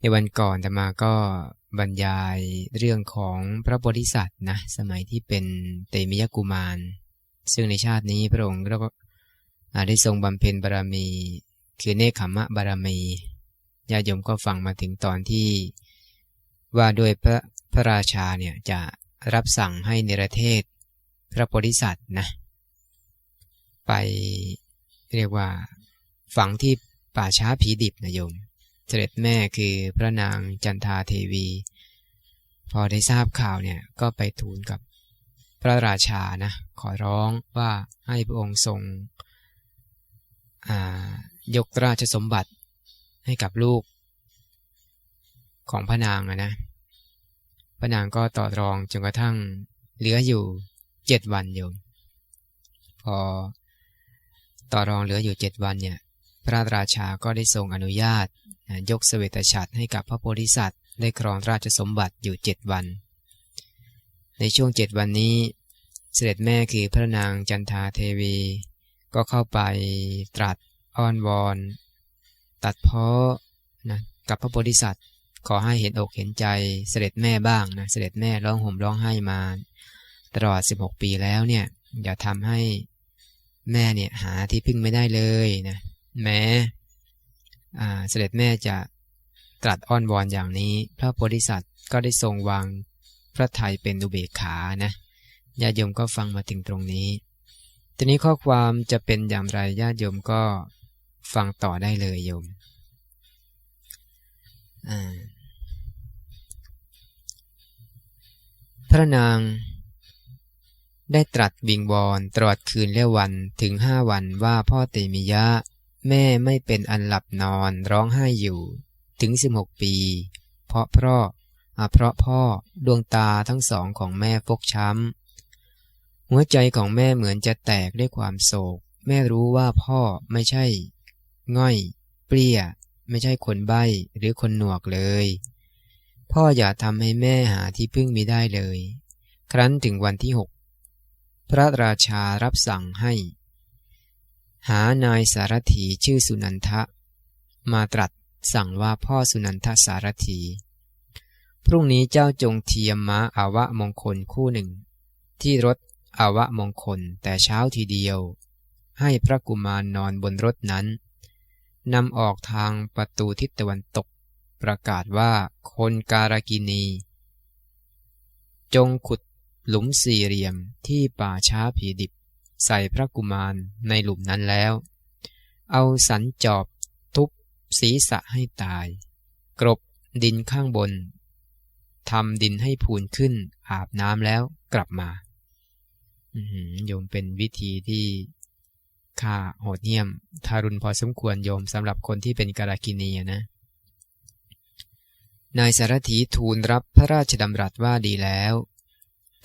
ในวันก่อนอาตมาก็บรรยายเรื่องของพระโพธิสัตว์นะสมัยที่เป็นเตมิยกุมาร ซึ่งในชาตินี้พระองค์ก็ได้ทรงบำเพ็ญบารมี คือเนคขมะบารมีญาติโยมก็ฟังมาถึงตอนที่ว่าโดยพระพระราชาเนี่ยจะรับสั่งให้เนรเทศพระโพธิสัตว์นะไปเรียกว่าฝังที่ป่าช้าผีดิบนะโยม เสด็จแม่คือพระนางจันทาเทวี พอได้ทราบข่าวเนี่ยก็ไปทูลกับพระราชานะขอร้องว่าให้พระองค์ทรงยกราชสมบัติให้กับลูกของพระนางนะพระนางก็ต่อรองจนกระทั่งเหลืออยู่เจ็ดวันโยมพอต่อรองเหลืออยู่เจ็ดวันเนี่ย ระราชาก็ได้ทรงอนุญาต ยกเสวตฉัตรให้กับพระโพธิสัตว์ ได้ครองราชสมบัติอยู่เจ็ดวัน ในช่วงเจ็ดวันนี้ เสด็จแม่คือพระนางจันทาเทวี ก็เข้าไปตรัสอ้อนวอนตัดเพาะนะกับพระโพธิสัตว์ขอให้เห็นอกเห็นใจเสด็จแม่บ้างนะเสด็จแม่ร้องห่มร้องไห้มา ตลอด 16 ปีแล้วเนี่ยอย่าทำให้แม่เนี่ยหาที่พึ่งไม่ได้เลยนะ แม้เสด็จแม่จะตรัสอ้อนวอนอย่างนี้ พระโพธิสัตว์ก็ได้ทรงวางพระทัยเป็นอุเบกขานะญาติโยมก็ฟังมาถึงตรงนี้ ทีนี้ข้อความจะเป็นอย่างไรญาติโยมก็ฟังต่อได้เลยโยมพระนางได้ตรัสวิงวอนตลอดคืนและวันถึงห้าวันว่าพ่อเตมิยะ แม่ไม่เป็นอันหลับนอนร้องไห้อยู่ ถึงสิบหกปี เพราะเพราะเพราะพ่อดวงตาทั้งสองของแม่ฟกช้ำ หัวใจของแม่เหมือนจะแตกด้วยความโศก แม่รู้ว่าพ่อไม่ใช่ ง่อย เปรี้ย ไม่ใช่คนใบ้หรือคนหนวกเลย พ่ออย่าทำให้แม่หาที่พึ่งมีได้เลย ครั้นถึงวันที่หกพระราชารับสั่งให้ หานายสารถีชื่อสุนันทะ มาตรัสสั่งว่าพ่อสุนันทสารถี พรุ่งนี้เจ้าจงเทียมม้าอาวะมงคลคู่หนึ่ง ที่รถอาวะมงคลแต่เช้าทีเดียว ให้พระกุมารนอนบนรถนั้นนำออกทางประตูทิศตะวันตก ประกาศว่าคนการากินี จงขุดหลุมสี่เหลี่ยมที่ป่าช้าผีดิบ ใส่พระกุมารในหลุมนั้นแล้ว เอาสันจอบทุบศีรษะให้ตาย กรบดินข้างบนทำดินให้พูนขึ้น อาบน้ำแล้วกลับมาโยมเป็นวิธีที่ค่าโหดเหี้ยม ทารุณพอสมควรโยมสำหรับคนที่เป็นกาลกินีนะ นายสารถีทูลรับพระราชดำรัสว่าดีแล้ว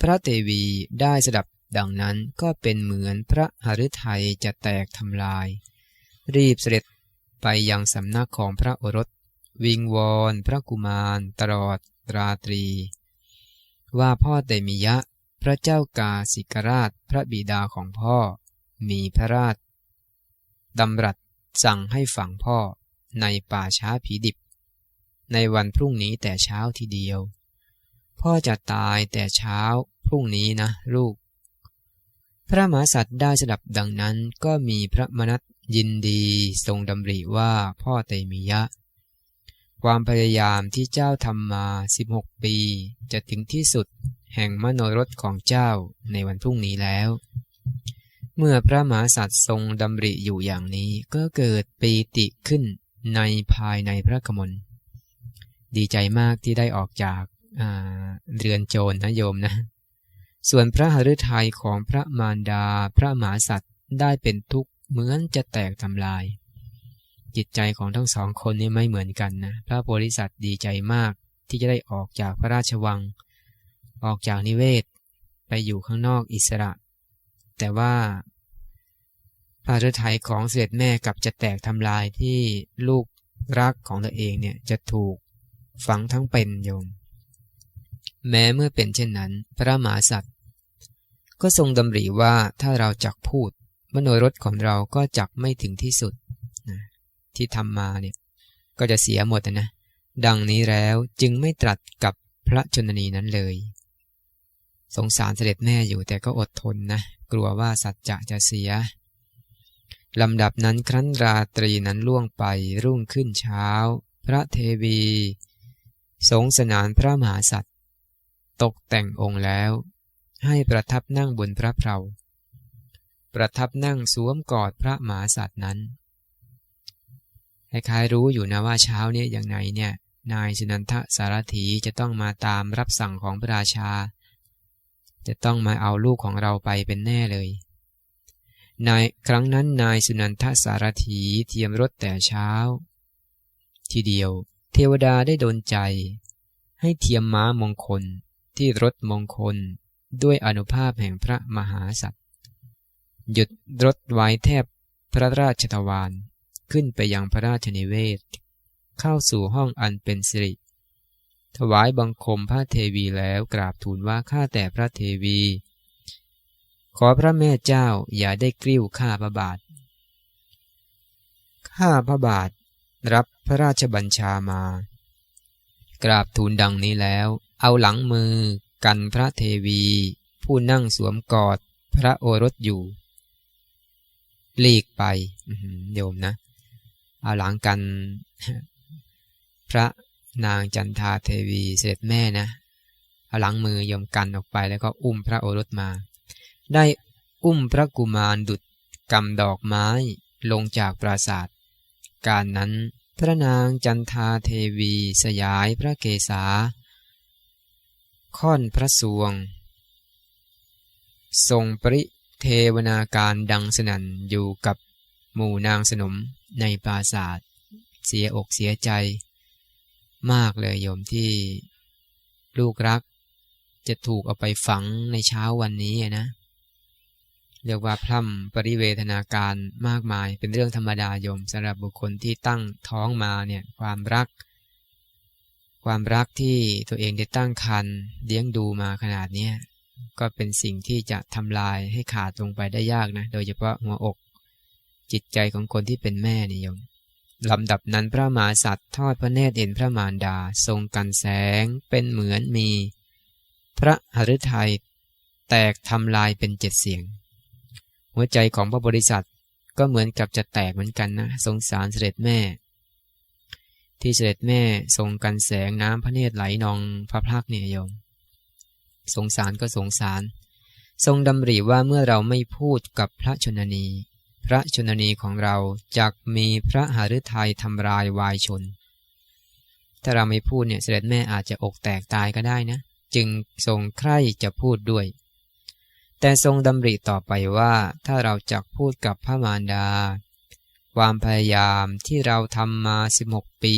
พระเตวีได้สดับ ดังนั้นก็เป็นเหมือนพระหฤทัยจะแตกทำลาย รีบเสด็จไปยังสำนักของพระโอรส วิงวอนพระกุมารตลอดราตรี ว่าพ่อเตมิยะ พระเจ้ากาสิกราชพระบิดาของพ่อ มีพระราชดำรัสสั่งให้ฝังพ่อในป่าช้าผีดิบ ในวันพรุ่งนี้แต่เช้าทีเดียว พ่อจะตายแต่เช้าพรุ่งนี้นะลูก พระมหาสัตว์ได้สดับดังนั้นก็มีพระมนัตยินดีทรงดำริว่าพ่อเตมิยะ ความพยายามที่เจ้าทำมาสิบหกปี จะถึงที่สุดแห่งมโนรสของเจ้าในวันพรุ่งนี้แล้ว เมื่อพระมหาสัตว์ทรงดำริอยู่อย่างนี้ก็เกิดปีติขึ้นในภายในพระกมลดีใจมากที่ได้ออกจากเรือนโจรนะโยมนะ ส่วนพระหฤทัยของพระมารดาพระหมาสัตว์ได้เป็นทุกข์เหมือนจะแตกทำลาย จิตใจของทั้งสองคนนี้ไม่เหมือนกันนะพระโพธิสัตว์ดีใจมากที่จะได้ออกจากพระราชวัง ออกจากนิเวศ ไปอยู่ข้างนอกอิสระ แต่ว่าพระฤทัยของเสด็จแม่กับจะแตกทำลายที่ลูกรักของตัวเองเนี่ยจะถูกฝังทั้งเป็นโยม แม้เมื่อเป็นเช่นนั้น พระมหาสัตว์ ก็ทรงดำริว่าถ้าเราจักพูด มโนรสของเราก็จักไม่ถึงที่สุดนะที่ทำมาเนี่ยก็จะเสียหมดนะ ดังนี้แล้วจึงไม่ตรัสกับพระชนนีนั้นเลย สงสารเสด็จแม่อยู่แต่ก็อดทนนะ กลัวว่าสัจจะจะเสียลำดับนั้นครั้นราตรีนั้นล่วงไปรุ่งขึ้นเช้า พระเทวี สงสนานพระมหาสัตว์ ตกแต่งองค์แล้ว ให้ประทับนั่งบนพระเพลาประทับนั่งสวมกอดพระหมาสัตว์นั้นคล้ายๆรู้อยู่นะว่าเช้าเนี้อย่างไงเนี่ย นายสุนันทสารถีจะต้องมาตามรับสั่งของพระราชา จะต้องมาเอาลูกของเราไปเป็นแน่เลยนายครั้งนั้นนายสุนันทสารถีเทียมรถแต่เช้า ทีเดียว เทวดาได้โดนใจ ให้เทียมม้ามงคลที่รถมงคล ด้วยอนุภาพแห่งพระมหาสัตว์หยุดรถไว้แทบพระราชทวารขึ้นไปยังพระราชนิเวศ เข้าสู่ห้องอันเป็นสิริ ถวายบังคมพระเทวีแล้วกราบทูลว่าข้าแต่พระเทวี ขอพระแม่เจ้าอย่าได้กริ้วข้าพระบาท ข้าพระบาทรับพระราชบัญชามา กราบทูลดังนี้แล้ว เอาหลังมือ กันพระเทวี ผู้นั่งสวมกอดพระโอรสอยู่ หลีกไปโยมนะ เอาหลังกัน พระนางจันทาเทวีเสด็จแม่นะ เอาหลังมือยมกันออกไปแล้วก็อุ้มพระโอรสมา ได้อุ้มพระกุมารดุดกำดอกไม้ลงจากปราศาสตร์การนั้นพระนางจันทาเทวีสยายพระเกศา ค่อนพระสวง ทรงปริเทวนาการดังสนั่นอยู่กับหมู่นางสนมในปราศาสตร์เสียอกเสียใจ มากเลยโยมที่ลูกรักจะถูกเอาไปฝังในเช้าวันนี้นะ เรียกว่าพร่ำปริเวทนาการมากมายเป็นเรื่องธรรมดาโยมสำหรับบุคคลที่ตั้งท้องมาเนี่ยความรัก ความรักที่ตัวเองได้ตั้งคันเลี้ยงดูมาขนาดนี้ก็เป็นสิ่งที่จะทำลายให้ขาดลงไปได้ยากนะ โดยเฉพาะหัวอกจิตใจของคนที่เป็นแม่นิยมลำดับนั้นพระมหาสัตว์ทอดพระเนตรเห็นพระมารดา ทรงกันแสงเป็นเหมือนมี พระหฤทัยแตกทำลายเป็นเจ็ดเสียง หัวใจของพระบริษัทก็เหมือนกับจะแตกเหมือนกันนะ สงสารเสด็จแม่ ที่เสด็จแม่ทรงกันแสงน้ำพระเนตรไหลนองพระพักเนี่ยโยม สงสารก็สงสาร ทรงดำริว่าเมื่อเราไม่พูดกับพระชนนี พระชนนีของเราจะมีพระหฤทัยทำลายวายชน ถ้าเราไม่พูดเนี่ยเสด็จแม่อาจจะอกแตกตายก็ได้นะ จึงทรงใคร่จะพูดด้วย แต่ทรงดำริต่อไปว่าถ้าเราจักพูดกับพระมารดา ความพยายามที่เราทำมาสิบหกปี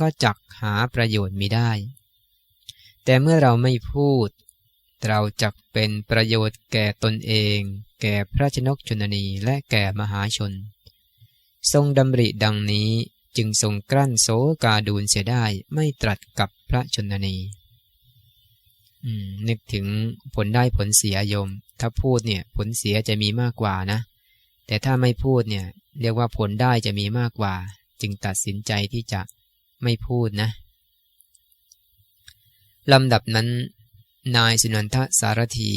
ก็จักหาประโยชน์มิได้ แต่เมื่อเราไม่พูด เราจักเป็นประโยชน์แก่ตนเอง แก่พระชนกชนนีและแก่มหาชน ทรงดำริดังนี้จึงทรงกลั้นโสกาดูลเสียได้ไม่ตรัสกับพระชนนีนึกถึงผลได้ผลเสียโยม ถ้าพูดเนี่ยผลเสียจะมีมากกว่านะ แต่ถ้าไม่พูดเนี่ยเรียกว่าผลได้จะมีมากกว่า จึงตัดสินใจที่จะไม่พูดนะลำดับนั้น นายสุนันทสารถี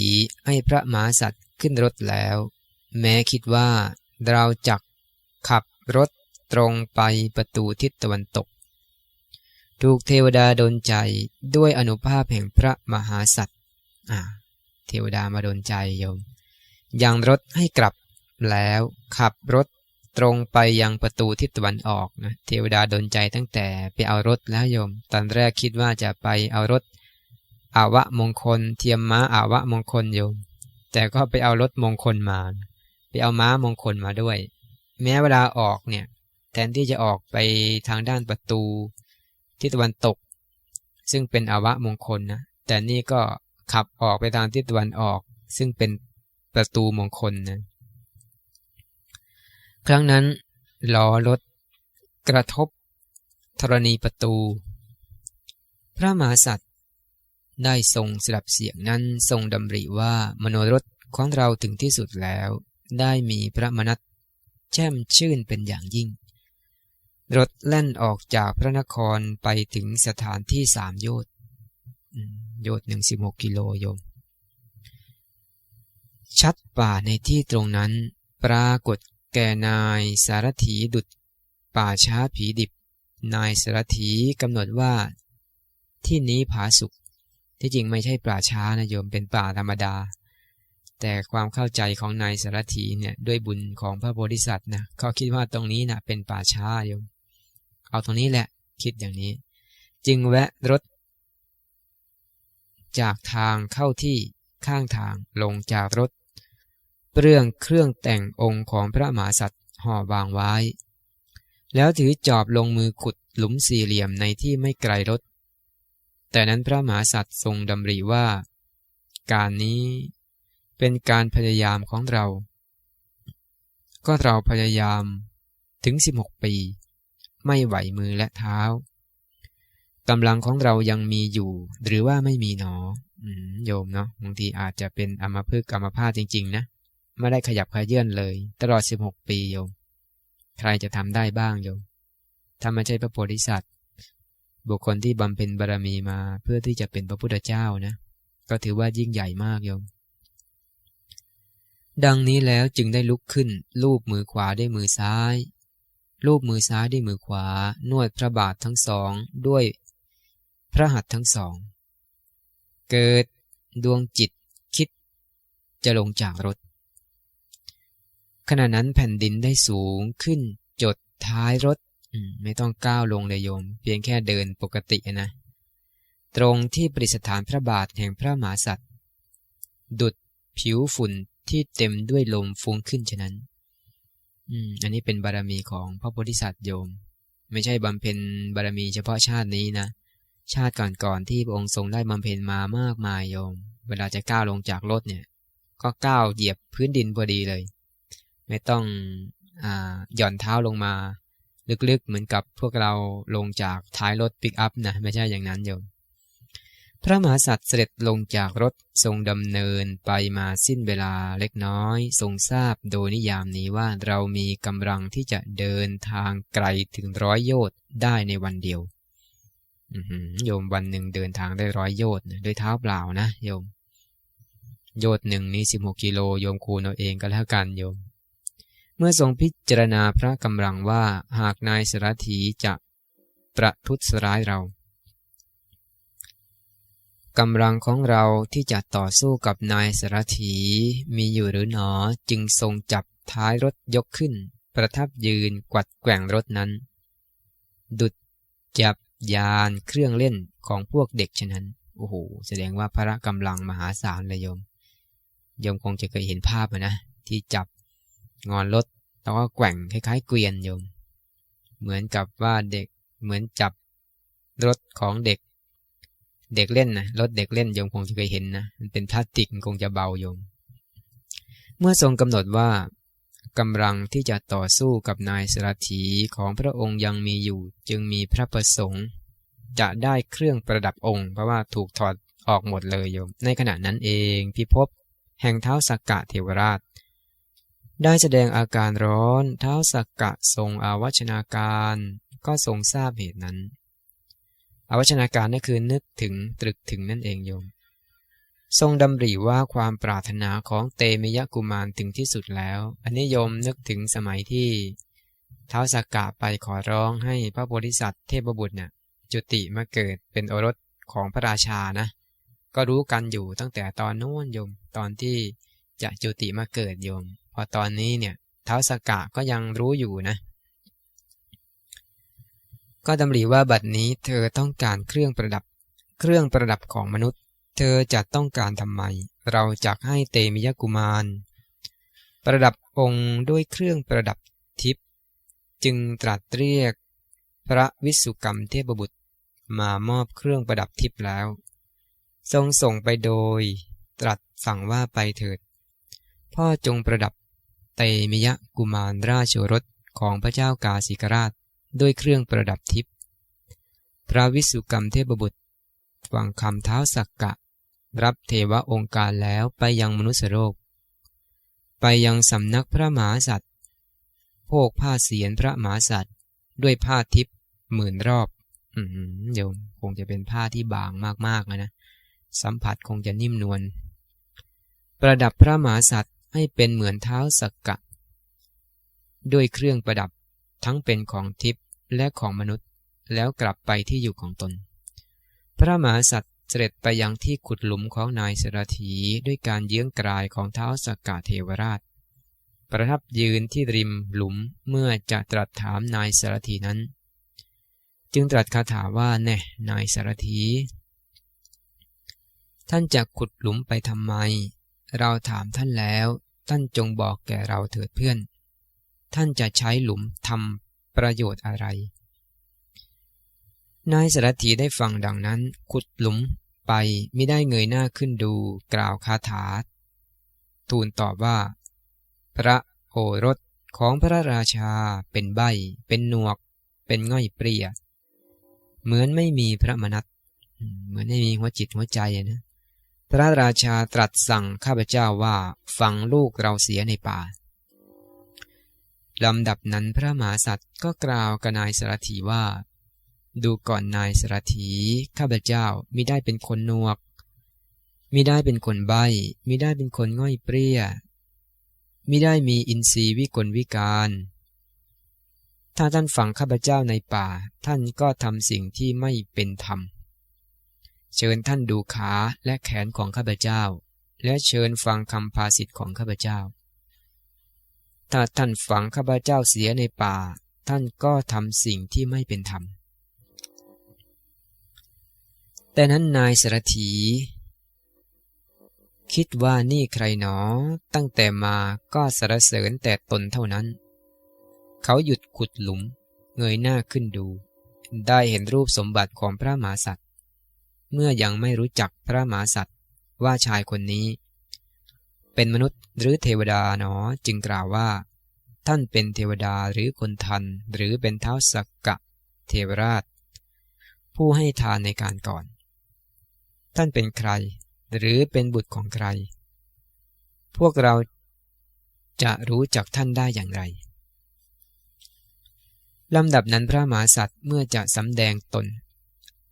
ให้พระมหาสัตว์ขึ้นรถแล้ว แม้คิดว่าเราจักขับรถตรงไปประตูทิศตะวันตก ถูกเทวดาดนใจด้วยอนุภาพแห่งพระมหาสัตว์เทวดามาดนใจโยมยังรถให้กลับ แล้วขับรถตรงไปยังประตูทิศตะวันออกนะเทวดาดนใจตั้งแต่ไปเอารถแล้วโยม ตอนแรกคิดว่าจะไปเอารถอาวะมงคล เทียมม้าอาวะมงคลโยม แต่ก็ไปเอารถมงคลมา ไปเอาม้ามงคลมาด้วย แม้เวลาออกเนี่ยแทนที่จะออกไปทางด้านประตูทิศตะวันตก ซึ่งเป็นอาวะมงคลนะแต่นี่ก็ขับออกไปทางทิศตะวันออก ซึ่งเป็นประตูมงคลนะ ครั้งนั้นล้อรถกระทบธรณีประตู พระมหาสัตว์ได้ทรงสลับเสียงนั้นทรงดำริว่ามโนรถของเราถึงที่สุดแล้ว ได้มีพระมนัตแช่มชื่นเป็นอย่างยิ่ง รถแล่นออกจากพระนครไปถึงสถานที่สามโยชน์โยชน์หนึ่งสิบหกกิโลโยม ชัดป่าในที่ตรงนั้น ปรากฏ แก่นายสารถีดุดป่าช้าผีดิบ นายสารถีกำหนดว่า ที่นี้ผาสุกที่จริงไม่ใช่ป่าช้านะโยมเป็นป่าธรรมดา แต่ความเข้าใจของนายสารถีเนี่ยด้วยบุญของพระโพธิสัตว์นะเขาคิดว่าตรงนี้นะเป็นป่าช้าโยม เอาตรงนี้แหละ คิดอย่างนี้ จึงแวะรถ จากทางเข้าที่ข้างทางลงจากรถ เปลืองเครื่องแต่งองค์ของพระมหาสัตว์ห่อวางไว้ แล้วถือจอบลงมือขุดหลุมสี่เหลี่ยมในที่ไม่ไกลรถ แต่นั้นพระมหาสัตว์ทรงดำริว่า การนี้เป็นการพยายามของเรา ก็เราพยายามถึง 16 ปี ไม่ไหวมือและเท้ากำลังของเรายังมีอยู่ หรือว่าไม่มีหนอโยมเนาะบางทีอาจจะเป็นอมพึกอมพาจริง ๆ นะ ไม่ได้ขยับขยื่นเลย ตลอด 16 ปีโยม ใครจะทำได้บ้างโยม ถ้าไม่ใช่พระโพธิสัตว์ บุคคลที่บำเพ็ญบารมีมาเพื่อที่จะเป็นพระพุทธเจ้านะ ก็ถือว่ายิ่งใหญ่มากโยม ดังนี้แล้วจึงได้ลุกขึ้น ลูบมือขวาด้วยมือซ้าย ลูบมือซ้ายด้วยมือขวา นวดพระบาททั้งสองด้วยพระหัตถ์ทั้งสอง เกิดดวงจิตคิดจะลงจากรถ ขณะนั้นแผ่นดินได้สูงขึ้น จดท้ายรถไม่ต้องก้าวลงเลยโยม เพียงแค่เดินปกตินะ ตรงที่ประดิษฐานพระบาทแห่งพระมหาสัตว์ดุดผิวฝุ่นที่เต็มด้วยลมฟุ้งขึ้นฉะนั้น อืม อันนี้เป็นบารมีของพระโพธิสัตว์โยม ไม่ใช่บำเพ็ญบารมีเฉพาะชาตินี้นะ ชาติก่อนๆที่พระองค์ทรงได้บำเพ็ญมามากมายโยม เวลาจะก้าวลงจากรถเนี่ย ก็ก้าวเหยียบพื้นดินพอดีเลย ไม่ต้องอหย่อนเท้าลงมา ลึกๆเหมือนกับพวกเราลงจากท้ายรถปิกอัพนะไม่ใช่อย่างนั้นโยมพระมหาสัตว์เสด็จลงจากรถทรงดำเนินไปมาสิ้นเวลาเล็กน้อย ทรงทราบโดยนิยามนี้ว่าเรามีกำลังที่จะเดินทางไกลถึงร้อยโยชน์ได้ในวันเดียวโยมวันหนึ่งเดินทางได้ร้อยโยชน์ด้วยเท้าเปล่านะโยม โยชน์หนึ่งนี้สิบหกกิโลโยมคูณเอาเองก็แล้วกันโยม เมื่อทรงพิจารณาพระกำลังว่าหากนายสรถีจะประทุษร้ายเรากำลังของเราที่จะต่อสู้กับนายสรถีมีอยู่หรือหนอจึงทรงจับท้ายรถยกขึ้น ประทับยืนกวัดแกว่งรถนั้น ดุดจับยานเครื่องเล่นของพวกเด็กฉะนั้น โอ้โห แสดงว่าพระกำลังมหาศาลเลยโยมโยมคงจะเคยเห็นภาพนะ ที่จับ งอนรถแล้วก็แกว่งคล้ายๆ เกวียนโยม เหมือนกับว่าเด็กเหมือนจับรถของเด็ก เด็กเล่นนะรถเด็กเล่นโยมคงจะเคยเห็นนะมันเป็นพลาสติกคงจะเบาโยม เมื่อทรงกำหนดว่ากำลังที่จะต่อสู้กับนายสรถีของพระองค์ยังมีอยู่จึงมีพระประสงค์จะได้เครื่องประดับองค์ เพราะว่าถูกถอดออกหมดเลยโยม ในขณะนั้นเองพิภพแห่งเท้าสักกะเทวราช ได้แสดงอาการร้อน เท้าสักกะทรงอาวัชนาการ ก็ทรงทราบเหตุนั้น อาวัชนาการนั่นคือนึกถึงตรึกถึงนั่นเองโยม ทรงดำริว่าความปรารถนาของเตมิยกุมารถึงที่สุดแล้ว อันนี้โยมนึกถึงสมัยที่เท้าสักกะไปขอร้องให้พระโพธิสัตว์เทพบุตรเนี่ยจุติมาเกิดเป็นโอรสของพระราชานะ ก็รู้กันอยู่ตั้งแต่ตอนโน้นโยมตอนที่จะจุติมาเกิดโยม อตอนนี้เนี่ยเท้าสกะก็ยังรู้อยู่นะ ก็ดำริว่าบัดนี้เธอต้องการเครื่องประดับ เครื่องประดับของมนุษย์ เธอจะต้องการทำไม เราจะให้เตมิยกุมาร ประดับองค์ด้วยเครื่องประดับทิพย์จึงตรัสเรียก พระวิสุกรรมเทพบุตรมามอบเครื่องประดับทิพย์แล้ว ทรงส่งไปโดย ตรัสสั่งว่าไปเถิด พ่อจงประดับ เตมิยะกุมารราชโอรสของพระเจ้ากาสิกราชด้วยเครื่องประดับทิพย์พระวิสุกรรมเทพบุตรฟังคำเท้าสักกะ รับเทวะองค์การแล้วไปยังมนุษยโลก ไปยังสำนักพระมหาสัตว์โภกผ้าเสียนพระมหาสัตว์ด้วยผ้าทิพย์หมื่นรอบอืเดี๋ยวคงจะเป็นผ้าที่บางมากๆนะ สัมผัสคงจะนิ่มนวล ประดับพระมหาสัตว์ ให้เป็นเหมือนเท้าสักกะ ด้วยเครื่องประดับทั้งเป็นของทิพย์และของมนุษย์แล้วกลับไปที่อยู่ของตน พระมหาสัตว์เสด็จไปยังที่ขุดหลุมของนายสรถีด้วยการเยื้องกลายของเท้าสกกาเทวราช ประทับยืนที่ริมหลุมเมื่อจะตรัสถามนายสรถีนั้น จึงตรัสคาถาว่าแน่นายสรถีท่านจะขุดหลุมไปทำไม เราถามท่านแล้วท่านจงบอกแก่เราเถิดเพื่อน ท่านจะใช้หลุมทำประโยชน์อะไร นายสารถีได้ฟังดังนั้นขุดหลุมไปไม่ได้เงยหน้าขึ้นดูกล่าวคาถา ทูลตอบว่า พระโอรสของพระราชาเป็นใบ เป็นหนวก เป็นง่อยเปรีย เหมือนไม่มีพระมนัตเหมือนไม่มีหัวจิตหัวใจนะ พระราชาตรัสสั่งข้าพเจ้าว่าฟังลูกเราเสียในป่าลำดับนั้นพระมหาสัตว์ก็กล่าวกับนายสารถีว่า ดูก่อนนายสรถีข้าพเจ้ามิได้เป็นคนนวกมิได้เป็นคนใบมิได้เป็นคนง่อยเปรี้ยมิได้มีอินทรีย์วิกลวิการ ถ้าท่านฝังข้าพเจ้าในป่า ท่านก็ทำสิ่งที่ไม่เป็นธรรม เชิญท่านดูขาและแขนของข้าพเจ้า และเชิญฟังคำภาสิทธิ์ของข้าพเจ้า ถ้าท่านฝังข้าพเจ้าเสียในป่า ท่านก็ทำสิ่งที่ไม่เป็นธรรม แต่นั้นนายสารถีคิดว่านี่ใครหนอ ตั้งแต่มาก็สรเสริญแต่ตนเท่านั้น เขาหยุดขุดหลุม เงยหน้าขึ้นดู ได้เห็นรูปสมบัติของพระมหาสัตว เมื่อยังไม่รู้จักพระมหาสัตว์ว่าชายคนนี้ เป็นมนุษย์หรือเทวดาหนอจึงกล่าวว่า ท่านเป็นเทวดาหรือคนทันหรือเป็นเท้าสักกะเทวราช ผู้ให้ทานในการก่อน ท่านเป็นใคร หรือเป็นบุตรของใคร พวกเราจะรู้จักท่านได้อย่างไรลำดับนั้นพระมหาสัตว์เมื่อจะสำแดงตน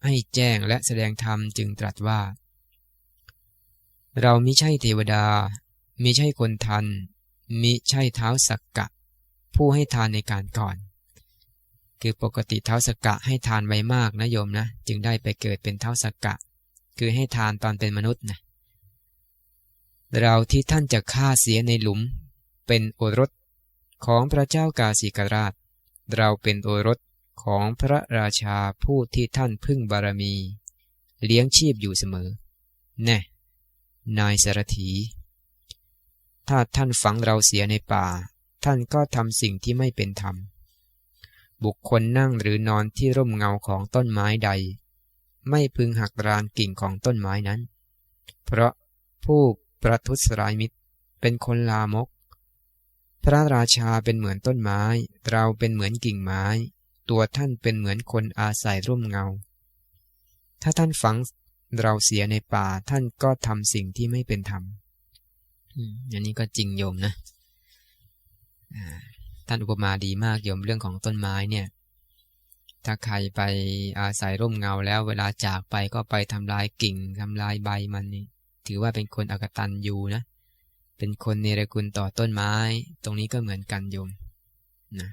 ให้แจ้งและแสดงธรรมจึงตรัสว่า เรามิใช่เทวดา มิใช่คนทัน มิใช่เท้าสักกะ ผู้ให้ทานในการก่อน คือปกติเท้าสักกะให้ทานไวมากนะโยมนะ จึงได้ไปเกิดเป็นเท้าสักกะ คือให้ทานตอนเป็นมนุษย์นะเราที่ท่านจะฆ่าเสียในหลุม เป็นโอรสของพระเจ้ากาสิกราช เราเป็นโอรส ของพระราชาผู้ที่ท่านพึ่งบารมี เลี้ยงชีพอยู่เสมอ แน่ นายสารถี ถ้าท่านฝังเราเสียในป่า ท่านก็ทำสิ่งที่ไม่เป็นธรรม บุคคลนั่งหรือนอนที่ร่มเงาของต้นไม้ใด ไม่พึงหักรานกิ่งของต้นไม้นั้น เพราะผู้ประทุษร้ายมิตรเป็นคนลามก พระราชาเป็นเหมือนต้นไม้ เราเป็นเหมือนกิ่งไม้ ตัวท่านเป็นเหมือนคนอาศัยร่มเงา ถ้าท่านฝังเราเสียในป่าท่านก็ทำสิ่งที่ไม่เป็นธรรมอันนี้ก็จริงโยมนะท่านอุปมาดีมากโยมเรื่องของต้นไม้เนี่ย ถ้าใครไปอาศัยร่มเงาแล้วเวลาจากไปก็ไปทำลายกิ่งทำลายใบมันนี่ถือว่าเป็นคนอกตันยูนะ เป็นคนเนรคุณต่อต้นไม้ ตรงนี้ก็เหมือนกันโยมนะ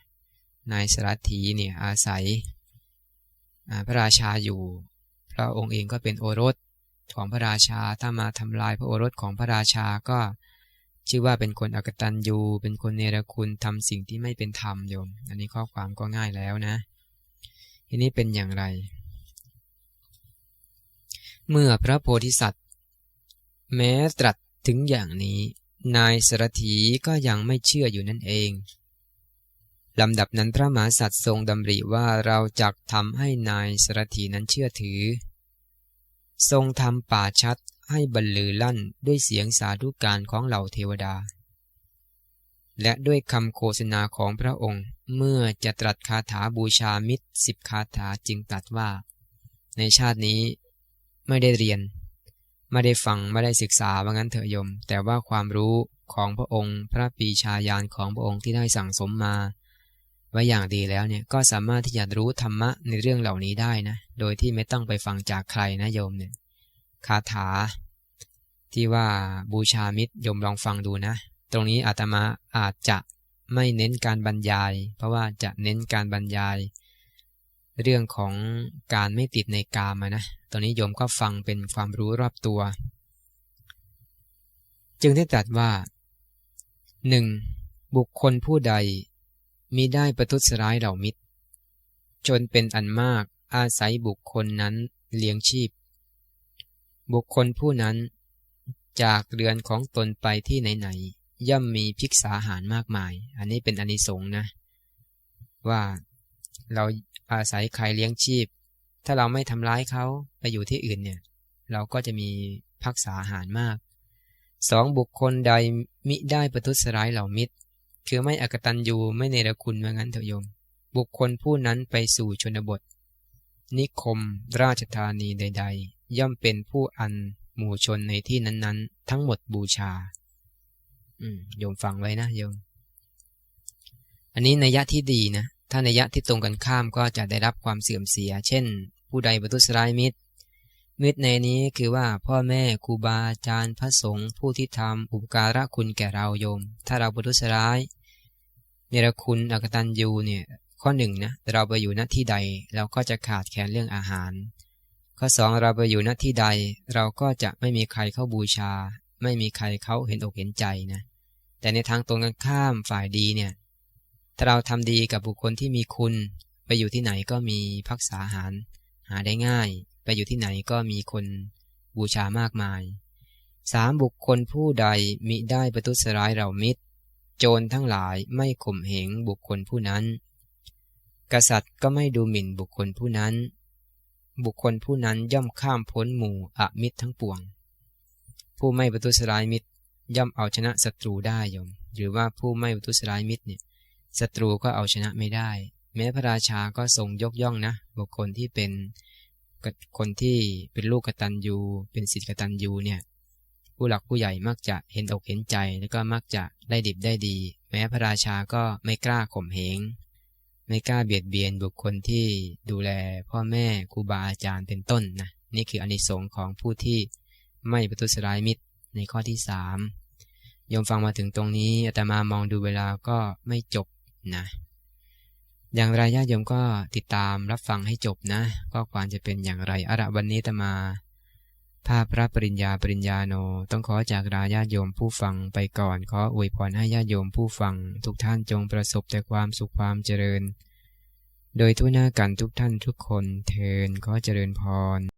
นายสรัตถีเนี่ยอาศัยพระราชาอยู่ พระองค์เองก็เป็นโอรสของพระราชา ถ้ามาทำลายพระโอรสของพระราชาก็ชื่อว่าเป็นคนอกตันยูเป็นคนเนรคุณทำสิ่งที่ไม่เป็นธรรมโยม อันนี้ข้อความก็ง่ายแล้วนะ ทีนี้เป็นอย่างไร เมื่อพระโพธิสัตว์ แม้ตรัสถึงอย่างนี้ นายสรถีก็ยังไม่เชื่ออยู่นั่นเอง ลำดับนั้นพระมหาสัตว์ทรงดำริว่าเราจักทำให้นายสรถีนั้นเชื่อถือ ทรงทำป่าชัดให้บรรลือลั่นด้วยเสียงสาธุการของเหล่าเทวดา และด้วยคำโฆษณาของพระองค์เมื่อจะตรัสคาถาบูชามิตรสิบคาถาจึงตรัสว่า ในชาตินี้ไม่ได้เรียน ไม่ได้ฟังไม่ได้ศึกษาว่างั้นเถอะโยม แต่ว่าความรู้ของพระองค์ พระปีชาญาณของพระองค์ที่ได้สั่งสมมา ไว้อย่างดีแล้วเนี่ยก็สามารถที่จะรู้ธรรมะในเรื่องเหล่านี้ได้นะโดยที่ไม่ต้องไปฟังจากใครนะโยมเนี่ยคาถา ที่ว่าบูชามิตรโยมลองฟังดูนะ ตรงนี้อาตมาอาจจะไม่เน้นการบรรยาย เพราะว่าจะเน้นการบรรยาย เรื่องของการไม่ติดในกามนะตรงนี้โยมก็ฟังเป็นความรู้รอบตัว จึงได้ตรัสว่าหนึ่งบุคคลผู้ใด มีได้ประทุษร้ายเหล่ามิตร จนเป็นอันมากอาศัยบุคคลนั้นเลี้ยงชีพ บุคคลผู้นั้น จากเรือนของตนไปที่ไหนๆย่อมมีภิกษาหารมากมาย อันนี้เป็นอนิสงส์นะ ว่าเราอาศัยใครเลี้ยงชีพ ถ้าเราไม่ทำร้ายเขาไปอยู่ที่อื่นเนี่ย เราก็จะมีพักษาหารมากสองบุคคลใดมิได้ประทุษร้ายเหล่ามิตร คือไม่อกตันยูไม่เนรคุณเหมือนกันเถอะโยม บุคคลผู้นั้นไปสู่ชนบท นิคม ราชธานีใด ๆ ย่อมเป็นผู้อันหมู่ชนในที่นั้น ๆ ทั้งหมดบูชา อืมโยมฟังไว้นะโยม อันนี้นัยยะที่ดีนะ ถ้านัยยะที่ตรงกันข้ามก็จะได้รับความเสื่อมเสีย เช่น ผู้ใดประทุษร้ายมิตร มิตรในนี้คือว่าพ่อแม่ครูบาอาจารย์พระสงฆ์ผู้ที่ทำอุปการะคุณแก่เราโยม ถ้าเราปุถุสร้ายเนรคุณอกตันยูเนี่ย ข้อหนึ่งนะเราไปอยู่ณที่ใด เราก็จะขาดแคลนเรื่องอาหาร ข้อสองเราไปอยู่ณที่ใด เราก็จะไม่มีใครเข้าบูชา ไม่มีใครเขาเห็นอกเห็นใจนะ แต่ในทางตรงกันข้ามฝ่ายดีเนี่ยถ้าเราทำดีกับบุคคลที่มีคุณ ไปอยู่ที่ไหนก็มีพักษาอาหารหาได้ง่าย ไปอยู่ที่ไหนก็มีคนบูชามากมายสามบุคคลผู้ใดมิได้ประทุษร้ายเรามิตร โจรทั้งหลายไม่ข่มเหงบุคคลผู้นั้น กษัตริย์ก็ไม่ดูหมิ่นบุคคลผู้นั้น บุคคลผู้นั้นย่อมข้ามพ้นหมู่อมิตรทั้งปวง ผู้ไม่ประทุษร้ายมิตร ย่อมเอาชนะศัตรูได้ยม หรือว่าผู้ไม่ประทุษร้ายมิตรเนี่ยศัตรูก็เอาชนะไม่ได้ แม้พระราชาก็ทรงยกย่องนะ บุคคลที่เป็น คนที่เป็นลูกกตัญญูเป็นศิษย์กตัญญูเนี่ยผู้หลักผู้ใหญ่มักจะเห็นอกเห็นใจแล้วก็มักจะได้ดิบได้ดี แม้พระราชาก็ไม่กล้าข่มเหงไม่กล้าเบียดเบียนบุคคลที่ดูแลพ่อแม่ครูบาอาจารย์เป็นต้นนะนี่คืออนิสงค์ของผู้ที่ไม่ประทุษร้ายมิตรในข้อที่สามยมฟังมาถึงตรงนี้อาตมามองดูเวลาก็ไม่จบนะ อย่างไรญาติโยมก็ติดตามรับฟังให้จบนะ ก็ความจะเป็นอย่างไรอะระวันนี้ตมา ภาพพระปริญญาปริญญาโน ต้องขอจากราญาติโยมผู้ฟังไปก่อน ขออวยพรให้ญาติโยมผู้ฟัง ทุกท่านจงประสบแต่ความสุขความเจริญ โดยทุกหน้ากันทุกท่านทุกคนเทินขอเจริญพร